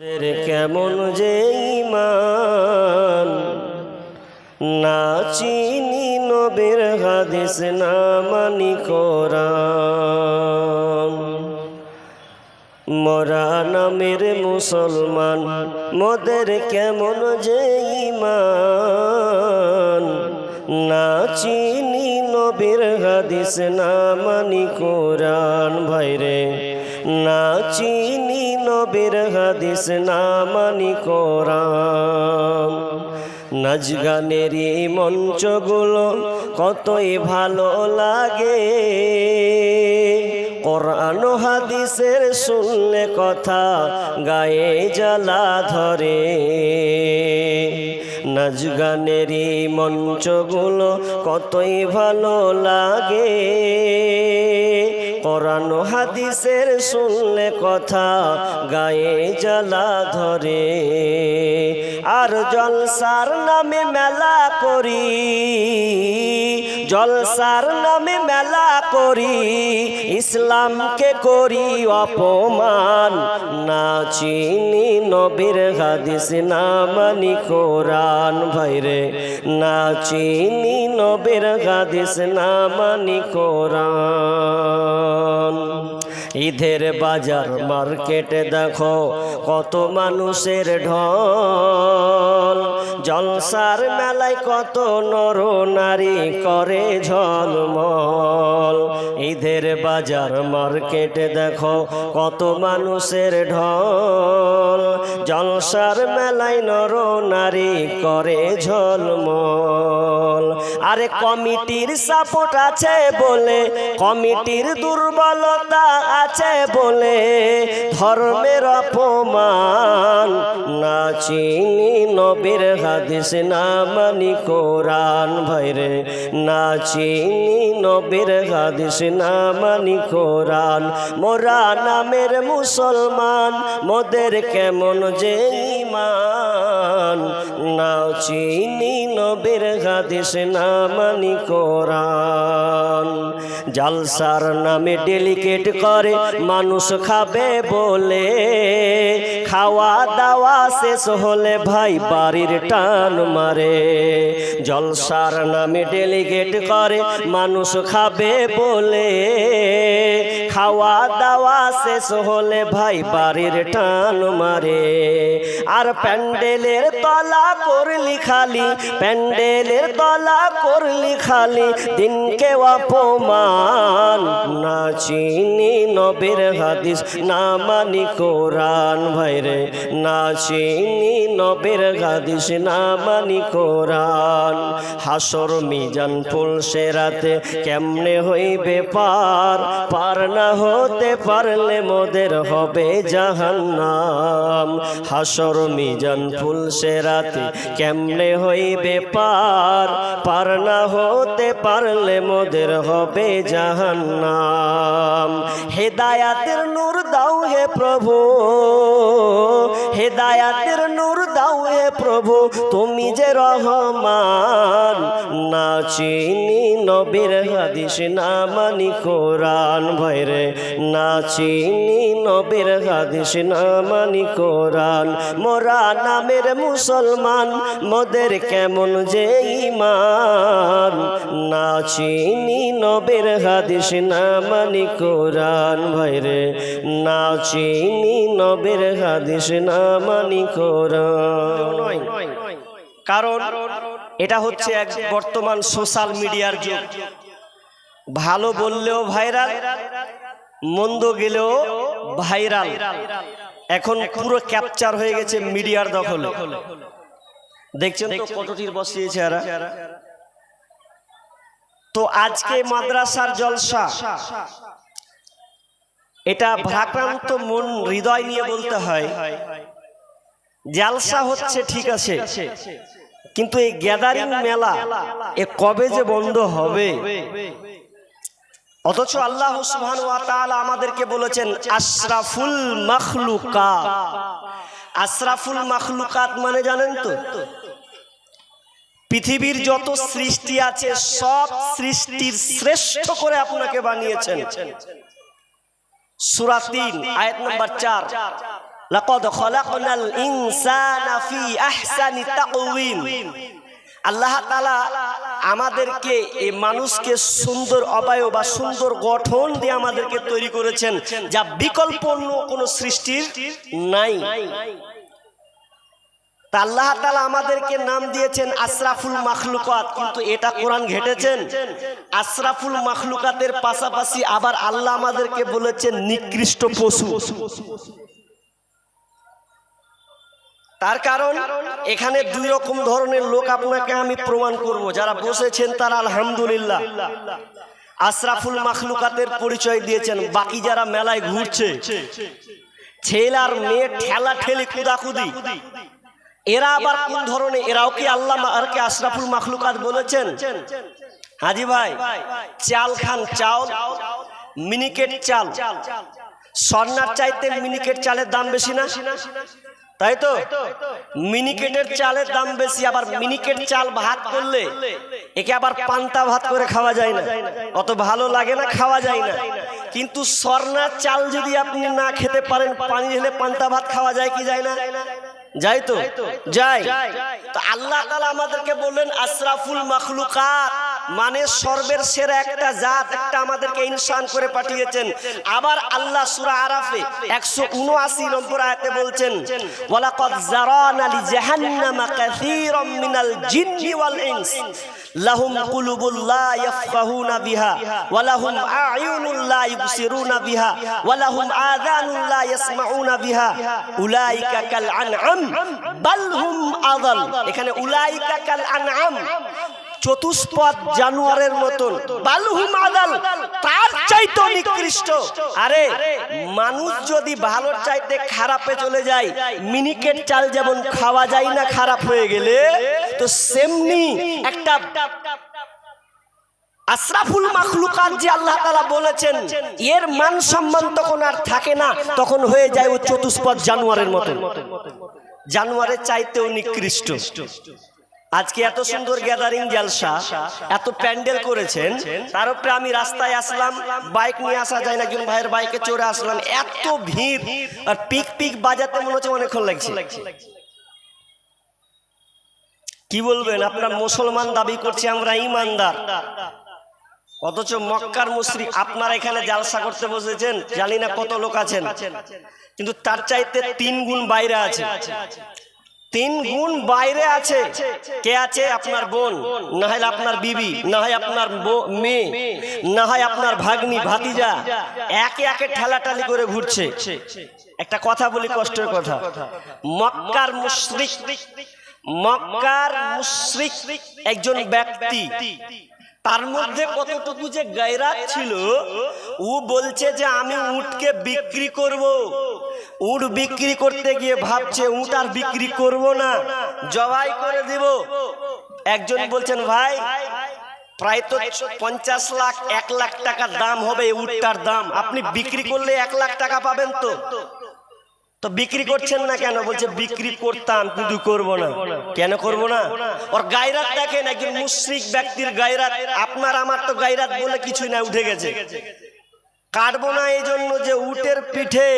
কেমন যে ইমান? না চিনি নবীর হাদিস, না মানি কোরআন। মরা নামের মুসলমান, মোদের কেমন যে ইমান? না চিনি নবীর হাদিস, না মানি কোরআন। ভাইরে, না চিনি নবীর হাদিস না মানি কোরআন। নাচ গানের এই মঞ্চগুলো কতই ভালো লাগে। কোরআন হাদিসের শুনলে কথা গায়ে জ্বালা ধরে। নাচ গানের এই মঞ্চগুলো কতই ভালো লাগে। কোরআন হাদিসের শুনলে কথা গায়ে জ্বালা ধরে। আর জলসার নামে মেলা করি, জলসার নামে মেলা করি, ইসলামকে করি অপমান। না চিনি নবীর হাদিস, না মানি কোরআন। ভাইরে, না চিনি নবীর হাদিস, না মানি কোরআন। ঈদের বাজার মার্কেটে দেখো, কত মানুষের ঢল। জলসার মেলায় কত নর নারী করে ঝলমল। ঈদের বাজার মার্কেটে দেখো, কত মানুষের ঢল। জলসার মেলায় নর নারী করে ঝলমল। আরে কমিটির সাপোর্ট আছে বলে, কমিটির দুর্বলতা আছে বলে, ধর্মের অপমান না চিনি নবীর হাদিস, না মানি কোরআন ভাইরে। না চিনি নবীর হাদিস, না মানি কোরআন। মোরা নামের মুসলমান, মোদের কেমন যে ইমান না চিনি নবীর হাদিস, না মানি কোরআন। জালসার নামে ডেলিকেট করে, মানুষ খাবে বলে। খাওয়া দাওয়া শেষ হলে ভাই বাড়ির টান মারে। জলসার নামে ডেলিগেট করে, মানুষ খাবে বলে। খাওয়া দাওয়া শেষ হলে ভাই বাড়ির টান মারে। আর প্যান্ডেলের তলা করলি খালি, প্যান্ডেলের তলা করলি খালি, দিনকে অপমান। না চিনি নবীর হাদিস, না মানি কোরআন। ভাইরে না চিনি নবীর হাদিস, না মানি কোরআন। হাসর মিজান ফুল সেরাতে কেমনে হইবে পার? পার না হতে পারলে মোদের হবে জাহান্নাম। হাসর মিজান ফুল সেরাতে কেমনে হইবে পার? পার না হতে পারলে মোদের হবে জাহান্নাম। হেদায়াতের নূর দাও হে প্রভু। হেদায়াতের নূর দাও প্রভু, তুমি যে রহমান, না চিনি নবীর হাদিস, না মানি কোরআন ভাইরে না চিনি নবীর হাদিস, না মানি কোরআন। মোরা নামের মুসলমান, মোদের কেমন যে ইমান না চিনি নবীর হাদিস, না মানি কোরআন ভাইরে না চিনি নবীর হাদিস, না মানি কোরআন। কারণ এটা হচ্ছে এক বর্তমান সোশ্যাল মিডিয়ার যুগ। ভালো বললেও ভাইরাল, মন্দ গেলেও ভাইরাল। এখন পুরো ক্যাপচার হয়ে গেছে মিডিয়ার দখলে। দেখছেন তো কতটির বসিয়েছে তো আজকে মাদ্রাসার জলসা। এটা ভাক্রান্ত মন হৃদয় নিয়ে বলতে হয়। জালসা হচ্ছে ঠিক আছে। কিন্তু এই গ্যাদারিং মেলা এ কবে যে বন্ধ হবে? অথচ আল্লাহ সুবহান ওয়া তাআলা আমাদেরকে বলেছেন আশরাফুল মাখলুকাত আশরাফুল মাখলুকাত মানে জানেন তো পৃথিবীর যত সৃষ্টি আছে সব সৃষ্টির শ্রেষ্ঠ করে আপনাকে বানিয়েছেন। সুরা তিন আয়াত নাম্বার চার। লাকাদ খলাকনাল ইনসানা ফি আহসানি তাকওয়িম আল্লাহ তাআলা আমাদেরকে এই মানুষকে সুন্দর অবয়ব বা সুন্দর গঠন দিয়ে আমাদেরকে তৈরি করেছেন, যা বিকল্প অন্য কোনো সৃষ্টির নাই। তা আল্লাহ তালা আমাদেরকে নাম দিয়েছেন আশরাফুল মাখলুকাত, কিন্তু এটা কোরআন ঘেটেছেন। আশরাফুল মাখলুকাতের পাশাপাশি আবার আল্লাহ আমাদেরকে বলেছেন নিকৃষ্ট পশু। তার কারণ, এখানে দুই রকম ধরনের লোক আপনাকে আমি প্রমাণ করব। যারা বসেছেন তারা আলহামদুলিল্লাহ। আশরাফুল মাখলুকাতের পরিচয় দিয়েছেন। বাকি যারা মেলায় ঘুরছে, ছেলে আর মেয়ে ঠেলা ঠেলি কুদাকুদি। এরা আবার কোন ধরনের? এরাও কি আল্লাহ আর কি আশরাফুল মাখলুকাত বলেছেন? হাজি ভাই, চাল খান চাল, মিনিকেট চাল। স্বর্ণার চাইতে মিনিকেট চালের দাম বেশি না? তাই তো? মিনিকেটের চালের দাম বেশি আবার মিনিকেট চাল ভাত করলে একে আবার পান্তা ভাত করে খাওয়া যায় না। অত ভালো লাগে না খাওয়া যায় না। কিন্তু স্বর্ণার চাল যদি আপনি না খেতে পারেন পানি ঢেলে পান্তা ভাত খাওয়া যায় কি যায় না? যাই তো? যাই তো আল্লাহ তাআলা আমাদেরকে বললেন আশরাফুল মাখলুকাত। মানে সর্বের সেরা একটা জাত একটা আমাদেরকে ইনসান করে পাঠিয়েছেন। আবার আল্লাহ সূরা আরাফে 179 নম্বর আয়াতে বলছেন, ওয়ালাকাদ জারানা লি জাহান্নামা কাসীরাম মিনাল জিন্নি ওয়াল ইনস, লাহুম কুলুবুল লা ইয়াফকাহুনা বিহা, ওয়া লাহুম আ'য়ুনুল লা ইবসিরুনা বিহা, ওয়া লাহুম আযানুন লা ইয়াসমাউনা বিহা, উলাইকা কাল আনআম, বাল হুম আযাল। এখানে উলাইকা কাল আনআম চতুষ্পদ জানোয়ারের মতন। বালহুম আদাল তার চাইতে নিকৃষ্ট। আরে, মানুষ যদি ভালো চাইতে খারাপে চলে যায়, মিনিকেট চাল যেমন খাওয়া যায় না খারাপ হয়ে গেলে, তো সেমনি একটা আশরাফুল মাখলুকাত যে আল্লাহ তাআলা বলেছেন, এর মান সম্মান তখন আর থাকে না, তখন হয়ে যায় ও চতুষ্পদ জানোয়ারের মতন। জানোয়ারের চাইতেও নিকৃষ্ট। আজকে এত সুন্দর গ্যাদারিং জালসা, এত প্যান্ডেল করেছেন তার উপরে আমি রাস্তায় আসলাম বাইক নিয়ে আসা যায় না, একজন ভাইয়ের বাইকে চড়ে আসলাম, এত ভিড়, আর পিক পিক বাজাতে মনে হচ্ছে অনেকক্ষণ লাগছে। কি বলবেন, আপনার মুসলমান দাবি করছে, আমরা ইমানদার। অথচ মক্কার মুসরি, আপনারা এখানে জালসা করতে বসেছেন, জানি না কত লোক আছেন, কিন্তু তার চাইতে তিন গুণ বাইরে আছে। তিন গুণ বাইরে আছে। কে আছে? আপনার বোন। না হয় আপনার বিবি, না হয় আপনার মেয়ে, না হয় আপনার ভাগ্নি, ভাতিজা। একে একে ঠেলাটালি করে ঘুরছে। একটা কথা বলি, কষ্টের কথা। মক্কার মুশরিক মক্কার মুশরিক একজন ব্যক্তি। তার মধ্যে কতটুকু যে গায়রাত ছিল, ও বলছে যে আমি উটকে বিক্রি করব। উট বিক্রি করতে গিয়ে ভাবছে, উট আর বিক্রি করব না, জবাই করে দিব। একজন বলছেন, ভাই, প্রায় তো পঞ্চাশ লাখ, এক লাখ টাকা দাম হবে উটটার দাম। আপনি বিক্রি করলে এক লাখ টাকা পাবেন তো? তো বিক্রি করছেন না কেন? বলছে, বিক্রি করতাম, কিন্তু করব না। কেন করব না? ওর গায়রাত দেখেন, একজন মুশ্রিক ব্যক্তির গায়রাত, আপনার, আমার তো গায়রাত বলে কিছুই না, উঠে গেছে। কাটবো না এই জন্য যে উটের পিঠে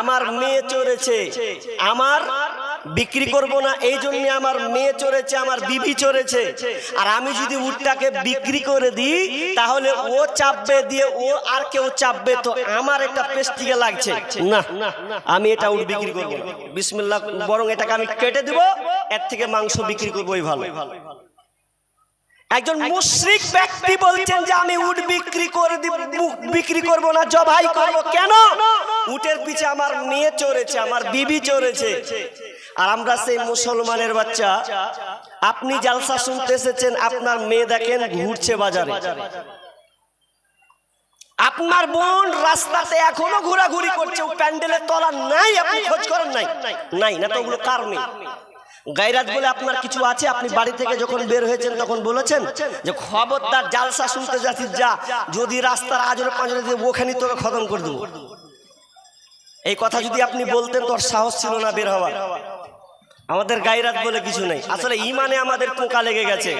আমার মেয়ে চড়েছে। আমার বিক্রি করব না, এই জন্য আমার মেয়ে চড়েছে, আমার বিবি চড়েছে। আর আমি যদি উটটাকে বিক্রি করে দিই, তাহলে ও চাপবে দিয়ে ও আর কেউ চাপবে, তো আমার একটা পেস্টিকে লাগছে। না, আমি এটা উট বিক্রি করব বিসমিল্লাহ, বরং এটাকে আমি কেটে দিব, এর থেকে মাংস বিক্রি করবোই ভালো। একজন মুশরিক ব্যক্তি বলছেন যে, আমি উট বিক্রি করে দিব বিক্রি করব না, জবাই করব কেন? উটের পিছে আমার মেয়ে চড়েছে, আমার বিবি চড়েছে। আর আমরা সেই মুসলমানের বাচ্চা। আপনি জালসা শুনতে এসেছেন আপনার মেয়ে দেখেন ঘুরছে বাজারে। আপনার বোন রাস্তাতে এখনও ঘোরাঘুরি করছে ও প্যান্ডেলের তলা নাই আপনি খোঁজ করেন নাই? নাই না তো ওগুলো কার মেয়ে? গাইরাত বলে আপনার কিছু আছে? আপনি বাড়ি থেকে যখন বের হয়েছেন তখন বলেছেন যে খবরদার জালসা শুনতে যাচ্ছিস যা। যদি রাস্তার আজরে পাঁচরে দিয়ে ওখানে তোকে খতম করে দেবো। এই কথা যদি আপনি বলতেন তোর সাহস ছিল না বের হওয়ার। আমাদের গাইরাত বলে কিছু নেই। আসলে ইমানে আমাদের পোকা লেগে গেছে।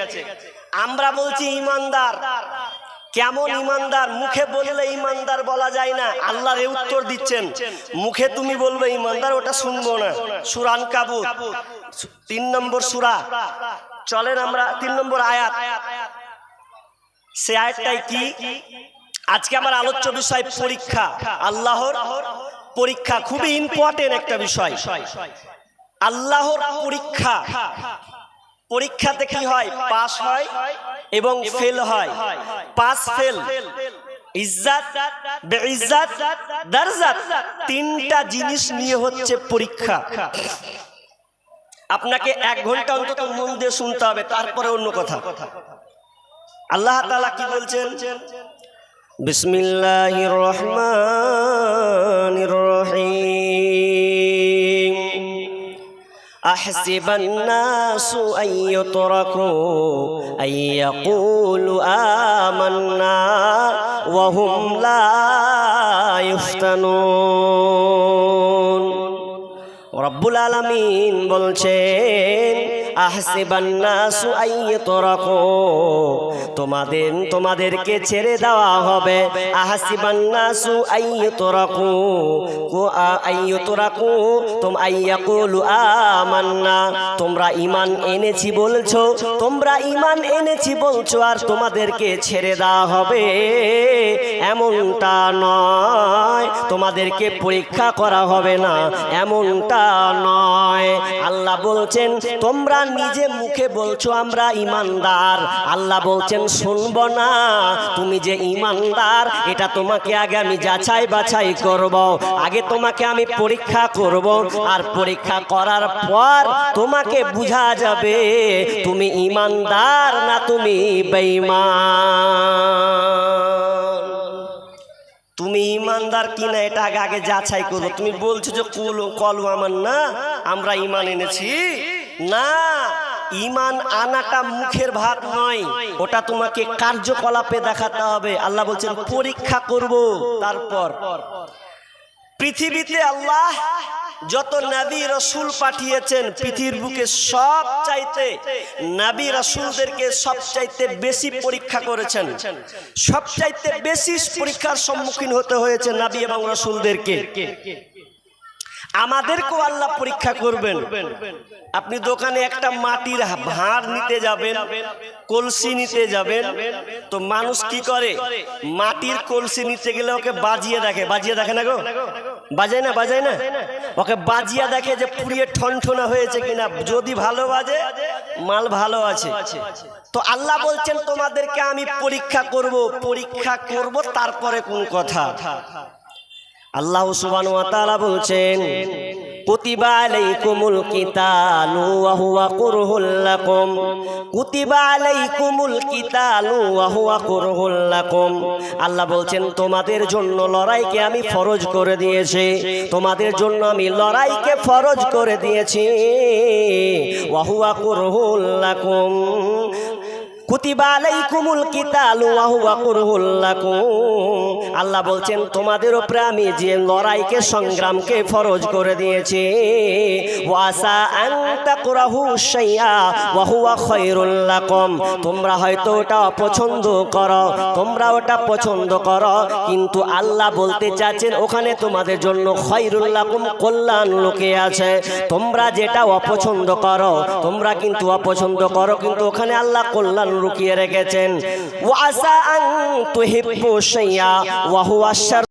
আমরা বলছি ইমানদার। কেমন ইমানদার? মুখে বললে ইমানদার বলা যায় না। আল্লাহ এ উত্তর দিচ্ছেন। মুখে তুমি বলবে, ইমানদার, ওটা শুনব না। সুরান কাবুত, তিন নম্বর সুরা। চলেন আমরা তিন নম্বর আয়াত। সে আয়াতটাই কি? আজকে আমার আলোচ্য বিষয় পরীক্ষা। আল্লাহর পরীক্ষা। খুবই ইম্পর্টেন্ট একটা বিষয়। আল্লাহর পরীক্ষা। পরীক্ষাতে কি হয়? পাস হয় এবং ফেল হয়। পাস ফেল তিনটা জিনিস নিয়ে হচ্ছে পরীক্ষা। আপনাকে এক ঘণ্টা অন্তত মন দিয়ে শুনতে হবে, তারপরে অন্য কথা। আল্লাহ তাআলা কি বলছেন? বিসমিল্লাহির রহমানির রহিম। أحسب الناس أن يتركوا أن يقولوا آمنا وهم لا يفتنون রব্বুল আলামিন বলছেন আহসিবান্নাসু আইয়তরাকু। তোমাদের, তোমাদেরকে ছেড়ে দেওয়া হবে। আহসিবান্নাসু আইয়তরাকু। কো আইয়তরাকু, তোম আইয়াকুলু আমান্না। তোমরা ঈমান এনেছি বলছো, তোমরা ঈমান এনেছি বলছো, আর তোমাদেরকে ছেড়ে দেওয়া হবে। এমনটা নয়, তোমাদেরকে পরীক্ষা করা হবে না। এমনটা নয়। আল্লাহ বলছেন, তোমরা নিজে মুখে বলছো, আমরা ইমানদার। আল্লাহ বলছেন, শুনব না, তুমি যে ইমানদার, এটা তোমাকে আগে আমি যাচাই বাছাই করব। আগে তোমাকে আমি পরীক্ষা করব, আর পরীক্ষা করার পর তোমাকে বোঝা যাবে, তুমি ইমানদার না তুমি বেঈমান। তুমি ইমানদার কিনা, এটা আগে আগে যাচাই করো তুমি বলছো যে, কলু কলু আমার না, আমরা ইমান এনেছি। না, ইমান আনাটা মুখের ভাত নয়। ওটা তোমাকে কার্যকলাপে দেখাতে হবে। আল্লাহ বলছেন, পরীক্ষা করব। তারপর, পৃথিবীতে আল্লাহ যত নবী রসুল পাঠিয়েছেন, পৃথিবীর বুকে সব চাইতে নবী রসুলদেরকে সব চাইতে বেশি পরীক্ষা করেছেন। সব চাইতে বেশি পরীক্ষার সম্মুখীন হতে হয়েছে নবী এবং রসুলদেরকে। আমাদেরকেও আল্লাহ পরীক্ষা করবেন। আপনি দোকানে একটা মাটির ভাঁড় নিতে যাবেন কলসি নিতে যাবেন। তো মানুষ কি করে? মাটির কলসি নিতে গেলে ওকে বাজিয়ে দেখে। বাজিয়ে দেখে না গো? বাজায় না বাজায় না? ওকে বাজিয়া দেখে যে পুড়িয়ে ঠনঠনা হয়েছে কিনা। যদি ভালো বাজে মাল ভালো আছে। তো আল্লাহ বলছেন তোমাদেরকে আমি পরীক্ষা করব পরীক্ষা করব তারপরে কোন কথা? আল্লাহ তাআলা বলছেন, কুতিবা আলাইকুমুল কিতালু ওয়া হুয়া কুরহুল লাকুম। কুতিবা আলাইকুমুল কিতালু ওয়া হুয়া কুরহুল লাকুম। আল্লাহ বলছেন, তোমাদের জন্য লড়াইকে আমি ফরজ করে দিয়েছি। তোমাদের জন্য আমি লড়াইকে ফরজ করে দিয়েছি। ওয়া হুয়া কুরহুল লাকুম। আল্লাহ বলছেন, তোমাদের উপরে আমি যে লড়াইকে, সংগ্রামকে ফরজ করে দিয়েছি তোমরা হয়তো ওটা অপছন্দ করো, তোমরা ওটা পছন্দ করো, কিন্তু আল্লাহ বলতে চাচ্ছেন, ওখানে তোমাদের জন্য খায়রুল লাকুম কল্যাণ লোকে আছে। তোমরা যেটা অপছন্দ করো, তোমরা কিন্তু অপছন্দ করো, কিন্তু ওখানে আল্লাহ কল্যাণ লুকিয়ে রেখেছেন। ওয়াসা আং তুহিব্বু শাইআ ওয়া হুয়া